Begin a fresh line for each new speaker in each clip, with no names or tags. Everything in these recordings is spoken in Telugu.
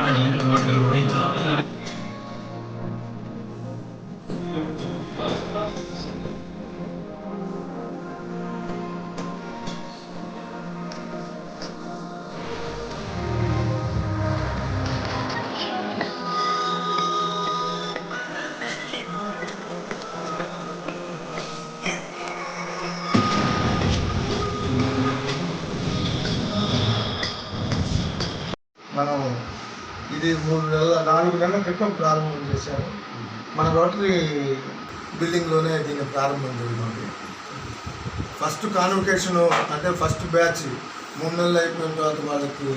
మనం ఇది మూడు నెలల నాలుగు నెలల క్రితం ప్రారంభం చేశారు. మన రోటరీ బిల్డింగ్లోనే దీన్ని ప్రారంభం జరిగింది. ఫస్ట్ కాన్వకేషన్ అంటే ఫస్ట్ బ్యాచ్ మూడు నెలలు అయిపోయిన తర్వాత వాళ్ళకి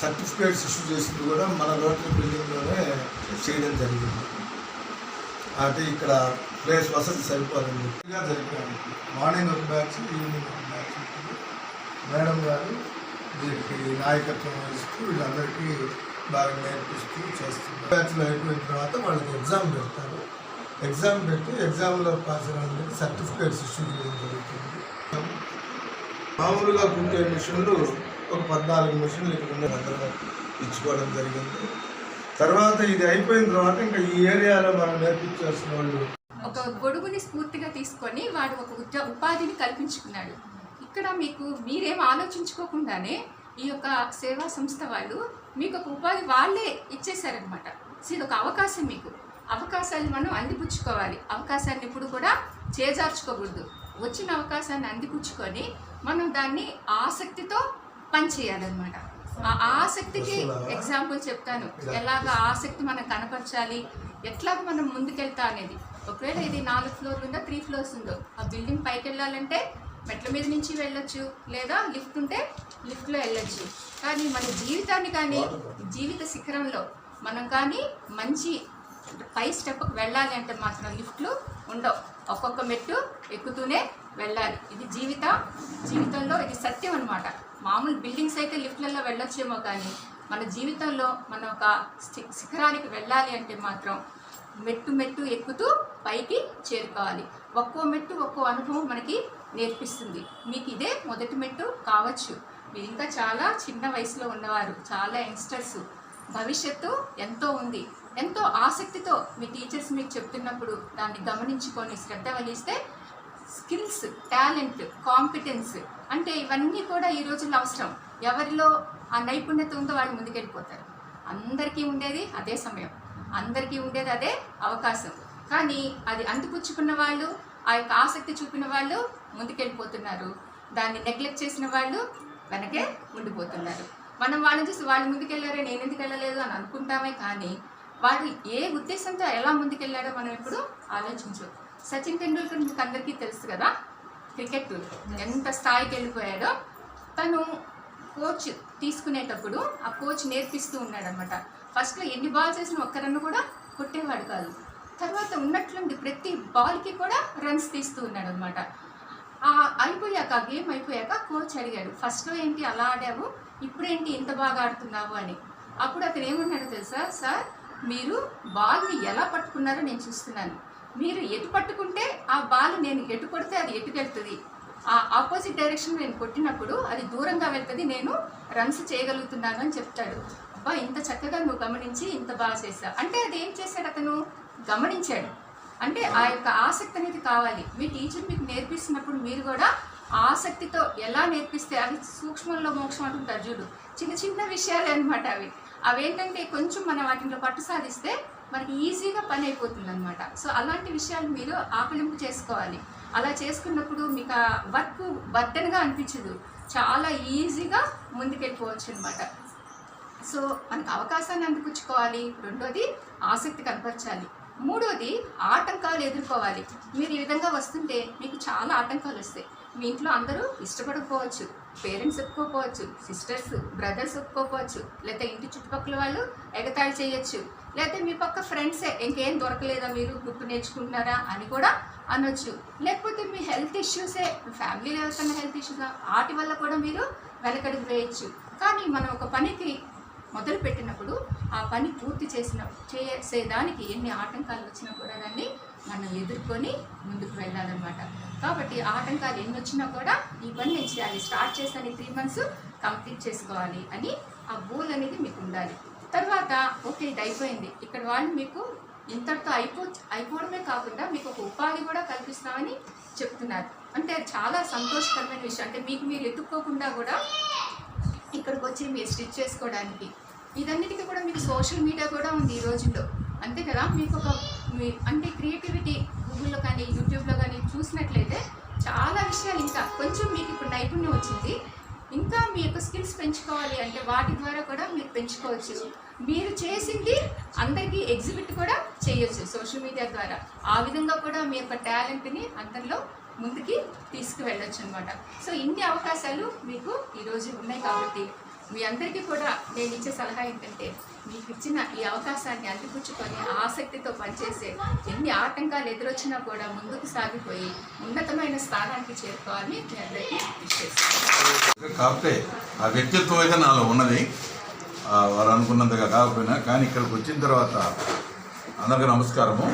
సర్టిఫికేట్స్ ఇష్యూ చేసింది కూడా మన రోటరీ బిల్డింగ్లోనే చేయడం జరిగింది. అంటే ఇక్కడ ప్లేస్ వసతి సరిపోదండి ఇలా జరిపాను మార్నింగ్ ఒక బ్యాచ్ ఈవినింగ్ ఒక బ్యాచ్ మేడం గారు దీనికి నాయకత్వం వహిస్తూ వీళ్ళందరికీ బాగా నేర్పిస్తూ చేస్తున్నారు. బ్యాచ్లో అయిపోయిన తర్వాత వాళ్ళకి ఎగ్జామ్ పెడతారు. ఎగ్జామ్ పెట్టి ఎగ్జామ్లో పాస్ అయిన వాళ్ళకి సర్టిఫికేట్స్ ఇష్యూ చేయడం జరుగుతుంది. మామూలుగా కుట్టే మిషన్లు ఒక పద్నాలుగు మిషన్లు ఇక్కడ ఉన్న అందరం ఇచ్చుకోవడం జరిగింది. తర్వాత ఇది అయిపోయిన తర్వాత ఇంకా ఈ ఏరియాలో మనం నేర్పించాల్సిన వాళ్ళు
ఒక గొడుగుని స్ఫూర్తిగా తీసుకొని వాడు ఒక ఉపాధిని కల్పించుకున్నాడు. ఇక్కడ మీకు మీరేం ఆలోచించుకోకుండానే ఈ యొక్క సేవా సంస్థ వాళ్ళు మీకు ఒక ఉపాధి వాళ్ళే ఇచ్చేసారనమాట సో ఇది ఒక అవకాశం మీకు. అవకాశాన్ని మనం అందిపుచ్చుకోవాలి. అవకాశాన్ని ఎప్పుడు కూడా చేజార్చుకోకూడదు. వచ్చిన అవకాశాన్ని అందిపుచ్చుకొని మనం దాన్ని ఆసక్తితో పనిచేయాలన్నమాట. ఆ ఆసక్తికి ఎగ్జాంపుల్ చెప్తాను. ఎలాగ ఆసక్తి మనం కనపరచాలి? ఎట్లాగ మనం ముందుకెళ్తా అనేది? ఒకవేళ ఇది నాలుగు ఫ్లోర్లు ఉందో త్రీ ఫ్లోర్స్ ఉందో? ఆ బిల్డింగ్ పైకి వెళ్ళాలంటే మెట్ల మీద నుంచి వెళ్ళొచ్చు లేదా లిఫ్ట్ ఉంటే లిఫ్ట్లో వెళ్ళొచ్చు. కానీ మన జీవితాన్ని కానీ జీవిత శిఖరంలో మనం కానీ మంచి పై స్టెప్కి వెళ్ళాలి అంటే మాత్రం లిఫ్ట్లు ఉండవు. ఒక్కొక్క మెట్టు ఎక్కుతూనే వెళ్ళాలి. ఇది జీవిత జీవితంలో ఇది సత్యం అనమాట మామూలు బిల్డింగ్స్ అయితే లిఫ్ట్లలో వెళ్ళొచ్చేమో కానీ మన జీవితంలో మనం ఒక శిఖరానికి వెళ్ళాలి అంటే మాత్రం మెట్టు మెట్టు ఎక్కుతూ పైకి చేరుకోవాలి. ఒక్కో మెట్టు ఒక్కో అనుభవం మనకి నేర్పిస్తుంది. మీకు ఇదే మొదటి మెట్టు కావచ్చు. మీరు ఇంకా చాలా చిన్న వయసులో ఉన్నవారు చాలా యంగ్స్టర్స్ భవిష్యత్తు ఎంతో ఉంది. ఎంతో ఆసక్తితో మీ టీచర్స్ మీకు చెప్తున్నప్పుడు దాన్ని గమనించుకొని శ్రద్ధ వహిస్తే స్కిల్స్ టాలెంట్ కాంపిటెన్స్ అంటే ఇవన్నీ కూడా ఈ రోజుల్లో అవసరం. ఎవరిలో ఆ నైపుణ్యత ఉందో వాళ్ళు ముందుకెళ్ళిపోతారు. అందరికీ ఉండేది అదే సమయం. అందరికీ ఉండేది అదే అవకాశం. కానీ అది అందిపుచ్చుకున్న వాళ్ళు ఆ యొక్క ఆసక్తి చూపిన వాళ్ళు ముందుకెళ్ళిపోతున్నారు. దాన్ని నెగ్లెక్ట్ చేసిన వాళ్ళు వెనకే ఉండిపోతున్నారు. మనం వాళ్ళని చూసి వాళ్ళు ముందుకెళ్ళారే నేను ఎందుకు వెళ్ళలేదు అని అనుకుంటామే కానీ వాడు ఏ ఉద్దేశంతో ఎలా ముందుకెళ్ళాడో మనం ఎప్పుడు ఆలోచించు. సచిన్ టెండూల్కర్ మీకు అందరికీ తెలుసు కదా క్రికెట్ ఎంత స్థాయికి వెళ్ళిపోయాడో తను కోచ్ తీసుకునేటప్పుడు ఆ కోచ్ నేర్పిస్తూ ఉన్నాడనమాట ఫస్ట్లో ఎన్ని బాల్ చేసిన ఒక్క రన్ కూడా కొట్టేవాడు కాదు. తర్వాత ఉన్నట్లుండి ప్రతి బాల్కి కూడా రన్స్ తీస్తూ ఉన్నాడు అనమాట అయిపోయాక గేమ్ అయిపోయాక కోచ్ అడిగాడు ఫస్ట్లో ఏంటి అలా ఆడావు? ఇప్పుడేంటి ఇంత బాగా ఆడుతున్నావు? అని. అప్పుడు అతను ఏమన్నాడు తెలుసా? సార్ మీరు బాల్ని ఎలా పట్టుకున్నారో నేను చూస్తున్నాను. మీరు ఎటు పట్టుకుంటే ఆ బాల్ నేను ఎటు కొడితే అది ఎటుకెళ్తుంది ఆ ఆపోజిట్ డైరెక్షన్ నేను కొట్టినప్పుడు అది దూరంగా వెళ్తుంది నేను రన్స్ చేయగలుగుతున్నాను అని చెప్తాడు. అబ్బా ఇంత చక్కగా నువ్వు గమనించి ఇంత బాగా చేసావు అంటే అది ఏం చేశాడు అతను? గమనించాడు. అంటే ఆ యొక్క ఆసక్తి అనేది కావాలి. మీ టీచర్ మీకు నేర్పిస్తున్నప్పుడు మీరు కూడా ఆసక్తితో ఎలా నేర్పిస్తే అవి సూక్ష్మంలో మోక్షం అంటుంటారు చూడు. చిన్న చిన్న విషయాలే అనమాట అవి. అవేంటంటే కొంచెం మనం వాటిలో పట్టు సాధిస్తే మనకి ఈజీగా పని అయిపోతుంది అనమాట సో అలాంటి విషయాలు మీరు ఆకలింపు చేసుకోవాలి. అలా చేసుకున్నప్పుడు మీకు ఆ వర్క్ బర్డన్గా అనిపించదు. చాలా ఈజీగా ముందుకెళ్ళిపోవచ్చు అనమాట సో మనకు అవకాశాన్ని అందిపుచ్చుకోవాలి. రెండోది ఆసక్తి కనపరచాలి. మూడోది ఆటంకాలు ఎదుర్కోవాలి. మీరు ఈ విధంగా వస్తుంటే మీకు చాలా ఆటంకాలు వస్తాయి. మీ ఇంట్లో అందరూ ఇష్టపడకపోవచ్చు. పేరెంట్స్ ఒప్పుకోకపోవచ్చు. సిస్టర్స్ బ్రదర్స్ ఒప్పుకోకపోవచ్చు. లేకపోతే ఇంటి చుట్టుపక్కల వాళ్ళు ఎగతాళి చేయొచ్చు. లేకపోతే మీ పక్క ఫ్రెండ్సే ఇంకేం దొరకలేదా మీరు? గుర్తు నేర్చుకుంటున్నారా? అని కూడా అనొచ్చు. లేకపోతే మీ హెల్త్ ఇష్యూసే ఫ్యామిలీలో ఎవరికైనా హెల్త్ ఇష్యూస్ వాటి వల్ల కూడా మీరు వెనకడుగు వేయచ్చు. కానీ మనం ఒక పనికి మొదలుపెట్టినప్పుడు ఆ పని పూర్తి చేసిన చేసేదానికి ఎన్ని ఆటంకాలు వచ్చినా కూడా దాన్ని మనం ఎదుర్కొని ముందుకు వెళ్ళాలన్నమాట. కాబట్టి ఆటంకాలు ఎన్ని వచ్చినా కూడా ఈ పని నేను చేయాలి స్టార్ట్ చేసాను త్రీ మంత్స్ కంప్లీట్ చేసుకోవాలి అని ఆ గోల్ అనేది మీకు ఉండాలి. తర్వాత ఓకే ఇది అయిపోయింది. ఇక్కడ వాళ్ళు మీకు ఇంతటితో అయిపో అయిపోవడమే కాకుండా మీకు ఒక ఉపాధి కూడా కల్పిస్తామని చెప్తున్నారు. అంటే చాలా సంతోషకరమైన విషయం. అంటే మీకు మీరు ఎత్తుక్కోకుండా కూడా ఇక్కడికి వచ్చి మీరు స్టిచ్ చేసుకోవడానికి. ఇదన్నిటికీ కూడా మీకు సోషల్ మీడియా కూడా ఉంది ఈ రోజుల్లో. అంతే కదా? మీకు ఒక మీ అంటే క్రియేటివిటీ గూగుల్లో కానీ యూట్యూబ్లో కానీ చూసినట్లయితే చాలా విషయాలు ఇంకా కొంచెం మీకు ఇప్పుడు నైపుణ్యం వచ్చింది. ఇంకా మీ యొక్క స్కిల్స్ పెంచుకోవాలి అంటే వాటి ద్వారా కూడా మీరు పెంచుకోవచ్చు. మీరు చేసింది అందరికీ ఎగ్జిబిట్ కూడా చేయొచ్చు సోషల్ మీడియా ద్వారా. ఆ విధంగా కూడా మీ యొక్క టాలెంట్ని అందరిలో ముందుకి తీసుకువెళ్ళొచ్చు అనమాట సో ఇన్ని అవకాశాలు మీకు ఈరోజు ఉన్నాయి కాబట్టి మీ అందరికీ కూడా నేను ఇచ్చే సలహా ఏంటంటే మీకు ఇచ్చిన ఈ అవకాశాన్ని అందిపుచ్చుకొని ఆసక్తితో పనిచేసే ఎన్ని ఆటంకాలు ఎదురొచ్చినా కూడా ముందుకు సాగిపోయి ఉన్నతమైన స్థానానికి చేరుకోవాలని మీ అందరికీ
కాకపోతే ఆ వ్యక్తిత్వం అయితే నాలో ఉన్నది. వారు అనుకున్నంతగా కాకపోయినా కానీ ఇక్కడికి వచ్చిన తర్వాత అందరికీ నమస్కారము.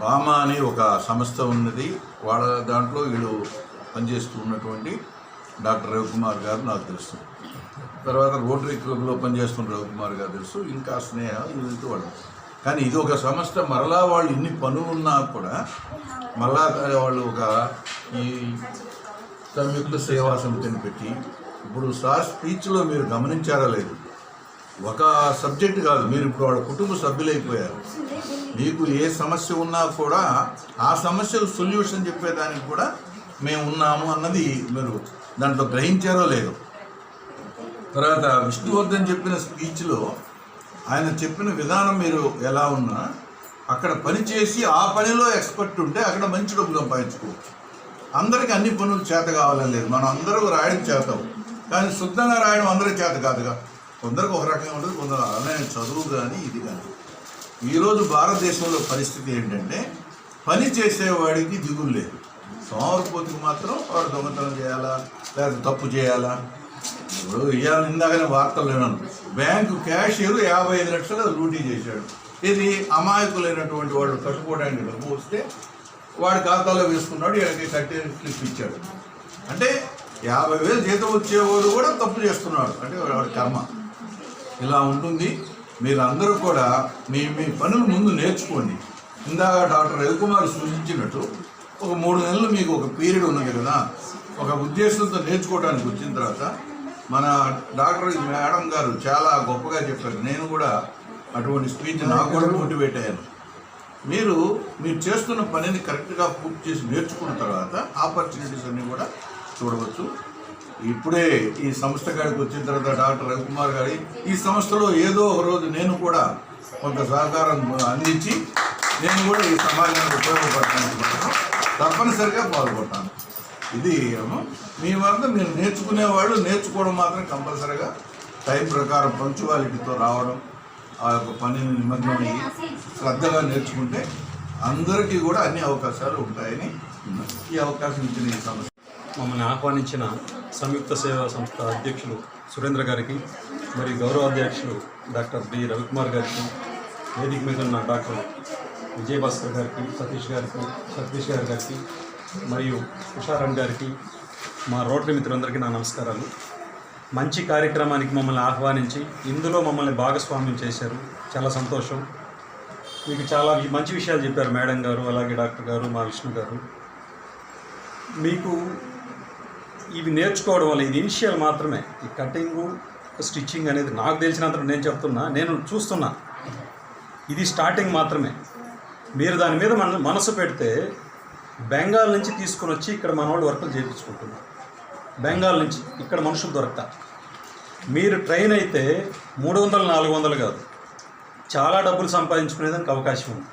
బామా అని ఒక సంస్థ ఉన్నది. వాళ్ళ దాంట్లో వీళ్ళు పనిచేస్తూ ఉన్నటువంటి డాక్టర్ రవికుమార్ గారు నాకు తెలుసు. తర్వాత రోటరీ క్లబ్లో పనిచేస్తున్న రవికుమార్ గారు తెలుసు. ఇంకా స్నేహ వీళ్ళతో వాళ్ళు. కానీ ఇది ఒక సంస్థ. మరలా వాళ్ళు ఇన్ని పనులు ఉన్నా కూడా మరలా వాళ్ళు ఒక ఈ సంయుక్త సేవా సమితిని పెట్టి ఇప్పుడు సార్ స్పీచ్లో మీరు గమనించారా లేదు ఒక సబ్జెక్ట్ కాదు. మీరు ఇప్పుడు వాళ్ళ కుటుంబ సభ్యులైపోయారు. మీకు ఏ సమస్య ఉన్నా కూడా ఆ సమస్యకు సొల్యూషన్ చెప్పేదానికి కూడా మేము ఉన్నాము అన్నది మీరు దాంట్లో గ్రహించారో లేదో. తర్వాత విష్ణువర్ధన్ చెప్పిన స్పీచ్లో ఆయన చెప్పిన విధానం మీరు ఎలా ఉన్నా అక్కడ పని చేసి ఆ పనిలో ఎక్స్పర్ట్ ఉంటే అక్కడ మంచి డబ్బు సంపాదించుకోవచ్చు. అందరికీ అన్ని పనులు చేత కావాలని లేదు. మనం అందరూ రాయడం చేతాం కానీ శుద్ధంగా రాయడం అందరి చేత కాదుగా. కొందరికి ఒక రకంగా ఉంటుంది. కొందరు అలానే చదువు కానీ ఇది కానీ ఈరోజు భారతదేశంలో పరిస్థితి ఏంటంటే పని చేసేవాడికి దిగులు లేదు. సోమరిపోతుకు మాత్రం వాడు దొంగతనం చేయాలా లేదా తప్పు చేయాలా? ఇప్పుడు ఇవాళ ఇందాకనే వార్తలు విన్నాను. బ్యాంకు క్యాషియర్ యాభై ఐదు లక్షలు లూటీ చేశాడు. ఇది అమాయకులైనటువంటి వాళ్ళు కట్టుకోవడానికి డబ్బు వస్తే వాడి ఖాతాలో వేసుకున్నాడు వీళ్ళకి కట్టే స్లిప్ ఇచ్చాడు. అంటే యాభై వేలు జీతం వచ్చేవాడు కూడా తప్పు చేస్తున్నాడు. అంటే వాడి కర్మ. ఇలా ఉంటుంది. మీరు అందరూ కూడా మీ మీ పనులు ముందు నేర్చుకోండి. ఇందాక డాక్టర్ రవికుమార్ సూచించినట్టు ఒక మూడు నెలలు మీకు ఒక పీరియడ్ ఉన్నది కదా. ఒక ఉద్దేశంతో నేర్చుకోవడానికి వచ్చిన తర్వాత మన డాక్టర్ మేడం గారు చాలా గొప్పగా చెప్పారు. నేను కూడా అటువంటి స్పీచ్ నాకు కూడా మోటివేట్ అయ్యాను. మీరు మీరు చేస్తున్న పనిని కరెక్ట్గా పూర్తి చేసి నేర్చుకున్న తర్వాత ఆపర్చునిటీస్ అన్నీ కూడా చూడవచ్చు. ఇప్పుడే ఈ సంస్థ కాడికి వచ్చిన తర్వాత డాక్టర్ రవికుమార్ గారి ఈ సంస్థలో ఏదో ఒక రోజు నేను కూడా కొంత సహకారం అందించి నేను కూడా ఈ సమాజానికి ఉపయోగపడటానికి తప్పనిసరిగా పాల్గొంటాను. ఇది ఏమో మీ వద్ద మీరు నేర్చుకునేవాళ్ళు నేర్చుకోవడం మాత్రం కంపల్సరిగా టైం ప్రకారం పంచువాలిటీతో రావడం ఆ యొక్క పనిని నిమగ్నమై శ్రద్ధగా నేర్చుకుంటే అందరికీ కూడా అన్ని అవకాశాలు ఉంటాయని ఈ అవకాశం ఇచ్చిన ఈ సమస్య
మమ్మల్ని ఆహ్వానించిన సంయుక్త సేవా సంస్థ అధ్యక్షులు సురేంద్ర గారికి మరియు గౌరవ అధ్యక్షులు డాక్టర్ బి. రవికుమార్ గారికి వేదిక మీద ఉన్న డాక్టర్ విజయభాస్కర్ గారికి సతీష్ గారికి సతీష్ గారి గారికి మరియు ఉషారాం గారికి మా రోటరీ మిత్రులందరికీ నా నమస్కారాలు. మంచి కార్యక్రమానికి మమ్మల్ని ఆహ్వానించి ఇందులో మమ్మల్ని భాగస్వామ్యం చేశారు. చాలా సంతోషం. మీకు చాలా మంచి విషయాలు చెప్పారు మేడం గారు అలాగే డాక్టర్ గారు మా విష్ణు గారు. మీకు ఇవి నేర్చుకోవడం వల్ల ఇది ఇనిషియల్ మాత్రమే. ఈ కటింగు స్టిచ్చింగ్ అనేది నాకు తెలిసినంత నేను చెప్తున్నా నేను చూస్తున్నా. ఇది స్టార్టింగ్ మాత్రమే. మీరు దాని మీద మన మనసు పెడితే బెంగాల్ నుంచి తీసుకొని వచ్చి ఇక్కడ మన వాళ్ళు వర్కులు చేయించుకుంటున్నారు. బెంగాల్ నుంచి ఇక్కడ మనుషులు దొరకతా మీరు ట్రైన్ అయితే మూడు వందలు నాలుగు వందలు కాదు. చాలా డబ్బులు సంపాదించుకునేదానికి అవకాశం ఉంది.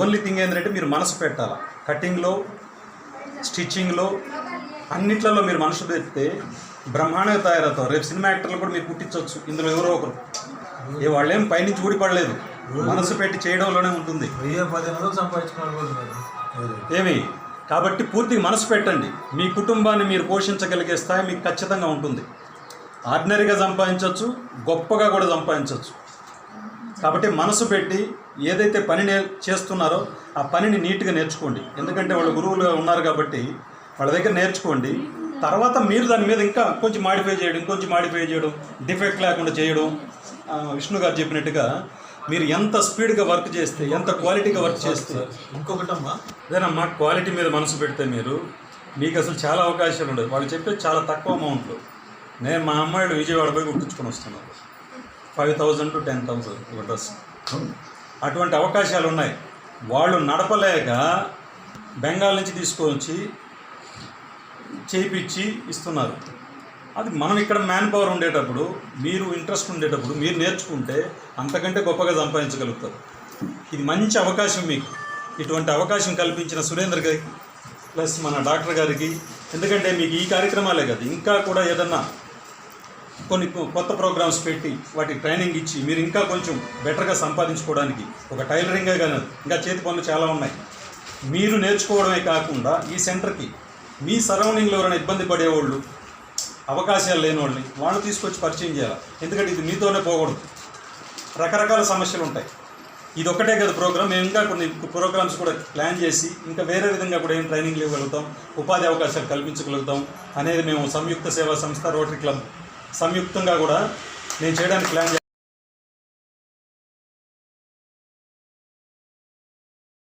ఓన్లీ థింగ్ ఏంటంటే మీరు మనసు పెట్టాలి. కటింగ్లో స్టిచ్చింగ్లో అన్నిట్లలో మీరు మనసు పెడితే బ్రహ్మాండంగా తయారవుతారు. రేపు సినిమా యాక్టర్లు కూడా మీరు పుట్టించవచ్చు. ఇందులో ఎవరో ఒకరు. ఏ వాళ్ళేం పైనుంచి ఊడిపడలేదు. మనసు పెట్టి చేయడంలోనే ఉంటుంది. ఏమి? కాబట్టి పూర్తిగా మనసు పెట్టండి. మీ కుటుంబాన్ని మీరు పోషించగలిగే స్థాయి మీకు ఖచ్చితంగా ఉంటుంది. ఆర్డినరీగా సంపాదించవచ్చు గొప్పగా కూడా సంపాదించవచ్చు. కాబట్టి మనసు పెట్టి ఏదైతే పని చేస్తున్నారో ఆ పనిని నీట్గా నేర్చుకోండి. ఎందుకంటే వాళ్ళు గురువులుగా ఉన్నారు కాబట్టి వాళ్ళ దగ్గర నేర్చుకోండి. తర్వాత మీరు దాని మీద ఇంకా కొంచెం మాడిఫై చేయడం ఇంకొంచెం మాడిఫై చేయడం డిఫెక్ట్ లేకుండా చేయడం విష్ణు గారు చెప్పినట్టుగా మీరు ఎంత స్పీడ్గా వర్క్ చేస్తే ఎంత క్వాలిటీగా వర్క్ చేస్తే.
ఇంకొకటమ్మా.
అదేనమ్మా క్వాలిటీ మీద మనసు పెడితే మీరు మీకు అసలు చాలా అవకాశాలు ఉండవు. వాళ్ళు చెప్పేది చాలా తక్కువ అమౌంట్లో నేను మా అమ్మాయిలు విజయవాడ పోయి కుట్టించుకొని వస్తున్నాను. Five thousand to ten thousand ఒక డ్రెస్ అటువంటి అవకాశాలు ఉన్నాయి. వాళ్ళు నడపలేక బెంగాల్ నుంచి తీసుకొచ్చి చేయించి ఇస్తున్నారు. అది మనం ఇక్కడ మ్యాన్ పవర్ ఉండేటప్పుడు మీరు ఇంట్రెస్ట్ ఉండేటప్పుడు మీరు నేర్చుకుంటే అంతకంటే గొప్పగా సంపాదించగలుగుతారు. ఇది మంచి అవకాశం మీకు. ఇటువంటి అవకాశం కల్పించిన సురేంద్ర గారికి ప్లస్ మన డాక్టర్ గారికి ఎందుకంటే మీకు ఈ కార్యక్రమాలే కదా. ఇంకా కూడా ఏదన్నా కొన్ని కొత్త ప్రోగ్రామ్స్ పెట్టి వాటికి ట్రైనింగ్ ఇచ్చి మీరు ఇంకా కొంచెం బెటర్గా సంపాదించుకోవడానికి ఒక టైలరింగే కానీ ఇంకా చేతి పనులు చాలా ఉన్నాయి. మీరు నేర్చుకోవడమే కాకుండా ఈ సెంటర్కి మీ సరౌండింగ్లో ఎవరైనా ఇబ్బంది పడేవాళ్ళు అవకాశాలు లేని వాళ్ళని వాళ్ళు తీసుకొచ్చి పరిచయం చేయాలి? ఎందుకంటే ఇది మీతోనే పోకూడదు. రకరకాల సమస్యలు ఉంటాయి. ఇది ఒక్కటే కదా ప్రోగ్రామ్. మేము ఇంకా కొన్ని ప్రోగ్రామ్స్ కూడా ప్లాన్ చేసి ఇంకా వేరే విధంగా కూడా ఏం ట్రైనింగ్ ఇవ్వగలుగుతాం. ఉపాధి అవకాశాలు కల్పించగలుగుతాం అనేది మేము సంయుక్త సేవా సంస్థ రోటరీ క్లబ్ సంయుక్తంగా కూడా నేను చేయడానికి ప్లాన్